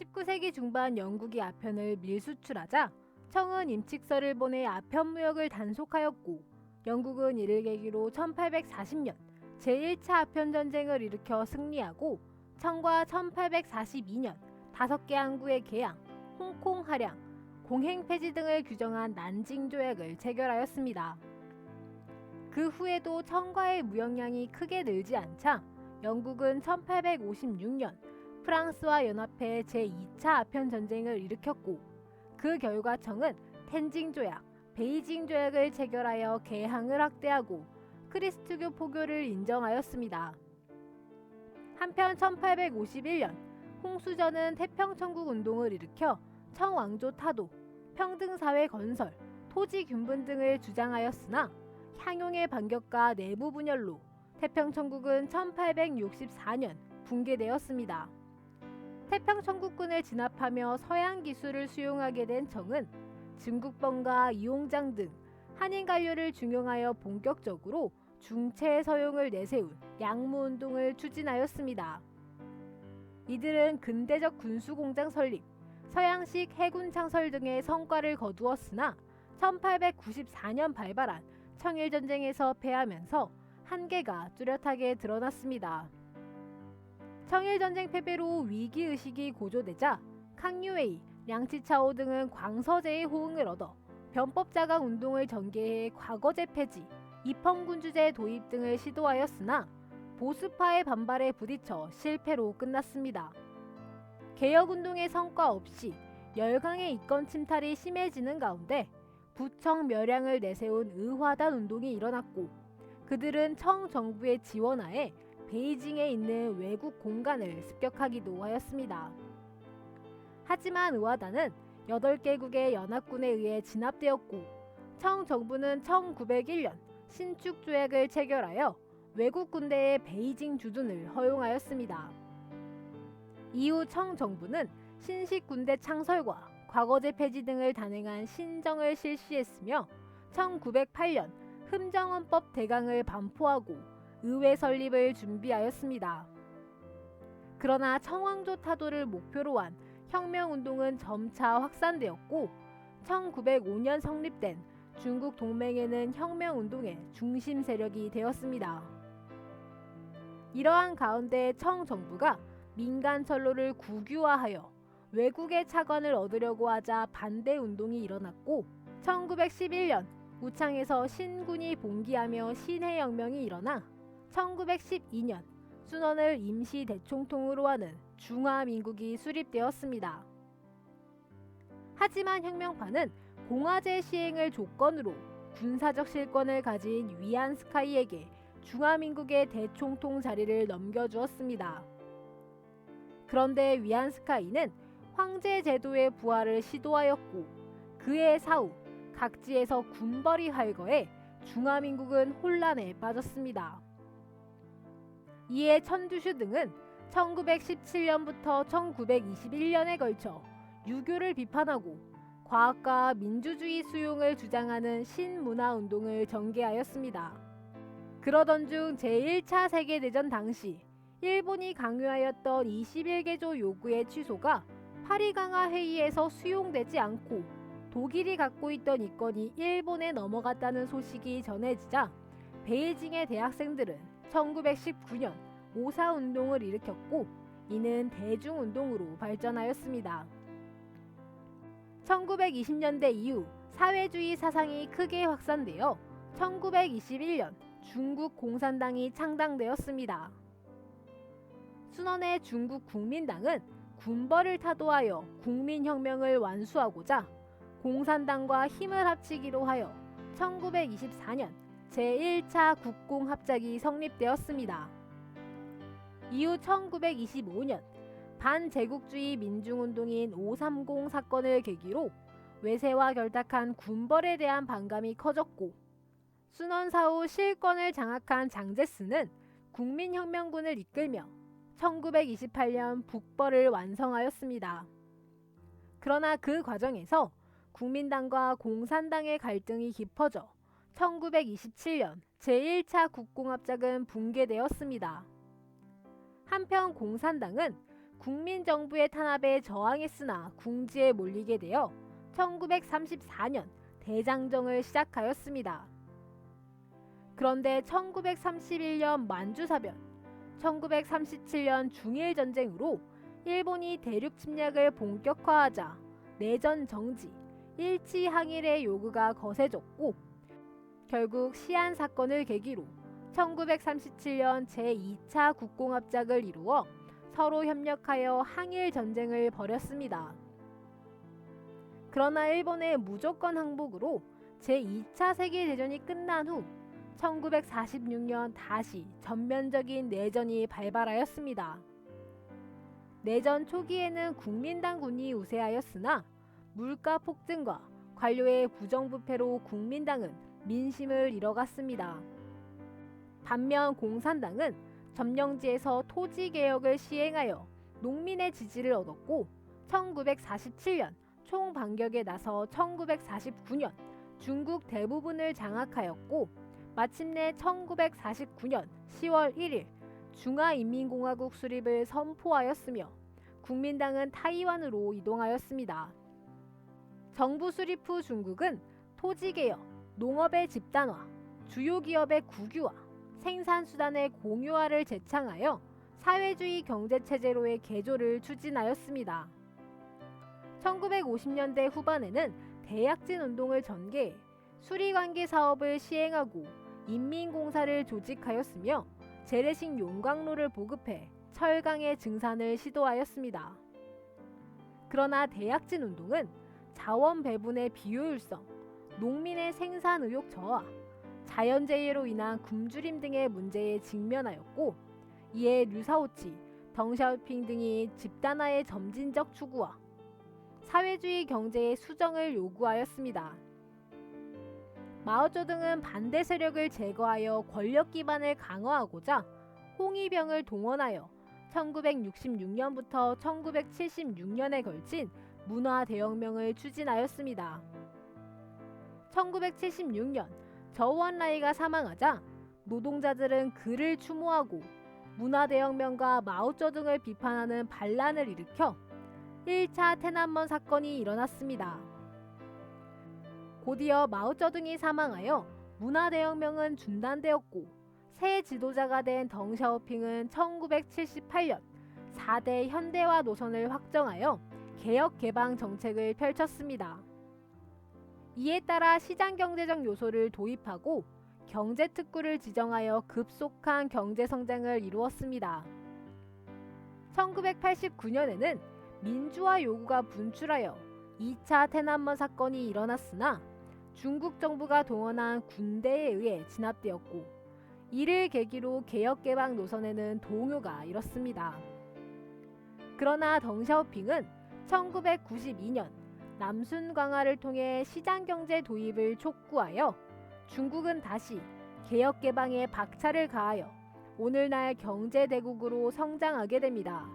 19세기 중반 영국이 아편을 밀수출하자 청은 임칙서를 보내 아편 무역을 단속하였고 영국은 이를 계기로 1840년 제1차 아편 전쟁을 일으켜 승리하고 청과 1842년 다섯 개 항구의 개항, 홍콩 할양, 공행 폐지 등을 규정한 난징 조약을 체결하였습니다. 그 후에도 청과의 무역량이 크게 늘지 않자 영국은 1856년 프랑스와 연합해 제2차 아편 전쟁을 일으켰고 그 결과 청은 텐징 조약, 베이징 조약을 체결하여 개항을 확대하고 크리스트교 포교를 인정하였습니다. 한편 1851년 홍수전은 태평천국 운동을 일으켜 청왕조 타도, 평등사회 건설, 토지 균분 등을 주장하였으나 향용의 반격과 내부 분열로 태평천국은 1864년 붕괴되었습니다. 태평천국군을 진압하며 서양 기술을 수용하게 된 청은 증국번과 이용장 등 한인 관료를 중용하여 본격적으로 중체 서용을 내세운 양무 운동을 추진하였습니다. 이들은 근대적 군수 공장 설립, 서양식 해군 창설 등의 성과를 거두었으나 1894년 발발한 청일 전쟁에서 패하면서 한계가 뚜렷하게 드러났습니다. 청일전쟁 패배로 위기의식이 고조되자 캉유웨이, 량치차오 등은 광서제의 호응을 얻어 변법자강 운동을 전개해 과거제 폐지, 입헌군주제 도입 등을 시도하였으나 보수파의 반발에 부딪혀 실패로 끝났습니다. 개혁운동의 성과 없이 열강의 이권 침탈이 심해지는 가운데 부청 멸양을 내세운 의화단 운동이 일어났고 그들은 청 정부의 지원하에 베이징에 있는 외국 공간을 습격하기도 하였습니다. 하지만 의화단은 8개국의 연합군에 의해 진압되었고 청 정부는 1901년 신축 조약을 체결하여 외국 군대의 베이징 주둔을 허용하였습니다. 이후 청 정부는 신식 군대 창설과 과거제 폐지 등을 단행한 신정을 실시했으며 1908년 흠정헌법 대강을 반포하고 의회 설립을 준비하였습니다. 그러나 청왕조 타도를 목표로 한 혁명운동은 점차 확산되었고 1905년 성립된 중국 동맹에는 혁명운동의 중심 세력이 되었습니다. 이러한 가운데 청 정부가 민간 철로를 국유화하여 외국의 차관을 얻으려고 하자 반대 운동이 일어났고 1911년 우창에서 신군이 봉기하며 신해혁명이 일어나 1912년 순원을 임시 대총통으로 하는 중화민국이 수립되었습니다. 하지만 혁명파는 공화제 시행을 조건으로 군사적 실권을 가진 위안 스카이에게 중화민국의 대총통 자리를 넘겨주었습니다. 그런데 위안 스카이는 황제 제도의 부활을 시도하였고 그의 사후 각지에서 군벌이 활거해 중화민국은 혼란에 빠졌습니다. 이에 천두슈 등은 1917년부터 1921년에 걸쳐 유교를 비판하고 과학과 민주주의 수용을 주장하는 신문화 운동을 전개하였습니다. 그러던 중 제1차 세계대전 당시 일본이 강요하였던 21개조 요구의 취소가 파리 강화 회의에서 수용되지 않고 독일이 갖고 있던 이권이 일본에 넘어갔다는 소식이 전해지자 베이징의 대학생들은 1919년 오사 운동을 일으켰고 이는 대중 운동으로 발전하였습니다. 1920년대 이후 사회주의 사상이 크게 확산되어 1921년 중국 공산당이 창당되었습니다. 순원의 중국 국민당은 군벌을 타도하여 국민혁명을 완수하고자 공산당과 힘을 합치기로 하여 1924년 제1차 국공합작이 성립되었습니다. 이후 1925년 반제국주의 민중운동인 530 사건을 계기로 외세와 결탁한 군벌에 대한 반감이 커졌고 순원 사후 실권을 장악한 장제스는 국민혁명군을 이끌며 1928년 북벌을 완성하였습니다. 그러나 그 과정에서 국민당과 공산당의 갈등이 깊어져 1927년 제1차 국공합작은 붕괴되었습니다. 한편 공산당은 국민정부의 탄압에 저항했으나 궁지에 몰리게 되어 1934년 대장정을 시작하였습니다. 그런데 1931년 만주사변, 1937년 중일전쟁으로 일본이 대륙 침략을 본격화하자 내전 정지, 일치 항일의 요구가 거세졌고 결국 시안 사건을 계기로 1937년 제2차 국공합작을 이루어 서로 협력하여 항일 전쟁을 벌였습니다. 그러나 일본의 무조건 항복으로 제2차 세계대전이 끝난 후 1946년 다시 전면적인 내전이 발발하였습니다. 내전 초기에는 국민당군이 우세하였으나 물가 폭등과 관료의 부정부패로 국민당은 민심을 잃어갔습니다. 반면 공산당은 점령지에서 토지 개혁을 시행하여 농민의 지지를 얻었고 1947년 총반격에 나서 1949년 중국 대부분을 장악하였고 마침내 1949년 10월 1일 중화인민공화국 수립을 선포하였으며 국민당은 타이완으로 이동하였습니다. 정부 수립 후 중국은 토지개혁, 농업의 집단화, 주요 기업의 국유화, 생산 수단의 공유화를 제창하여 사회주의 경제체제로의 개조를 추진하였습니다. 1950년대 후반에는 대약진 운동을 전개해 수리관계 사업을 시행하고 인민공사를 조직하였으며 재래식 용광로를 보급해 철강의 증산을 시도하였습니다. 그러나 대약진 운동은 자원 배분의 비효율성, 농민의 생산 의욕 저하, 자연재해로 인한 굶주림 등의 문제에 직면하였고 이에 류사오치, 덩샤오핑 등이 집단화의 점진적 추구와 사회주의 경제의 수정을 요구하였습니다. 마오쩌둥은 반대 세력을 제거하여 권력 기반을 강화하고자 홍위병을 동원하여 1966년부터 1976년에 걸친 문화 대혁명을 추진하였습니다. 1976년 저우원라이가 사망하자 노동자들은 그를 추모하고 문화대혁명과 마오쩌둥을 비판하는 반란을 일으켜 1차 테난먼 사건이 일어났습니다. 곧이어 마오쩌둥이 사망하여 문화대혁명은 중단되었고 새 지도자가 된 덩샤오핑은 1978년 4대 현대화 노선을 확정하여 개혁 개방 정책을 펼쳤습니다. 이에 따라 시장 경제적 요소를 도입하고 경제 특구를 지정하여 급속한 경제 성장을 이루었습니다. 1989년에는 민주화 요구가 분출하여 2차 테난먼 사건이 일어났으나 중국 정부가 동원한 군대에 의해 진압되었고 이를 계기로 개혁 개방 노선에는 동요가 일었습니다. 그러나 덩샤오핑은 1992년 남순 강화를 통해 시장 경제 도입을 촉구하여 중국은 다시 개혁 개방에 박차를 가하여 오늘날 경제 대국으로 성장하게 됩니다.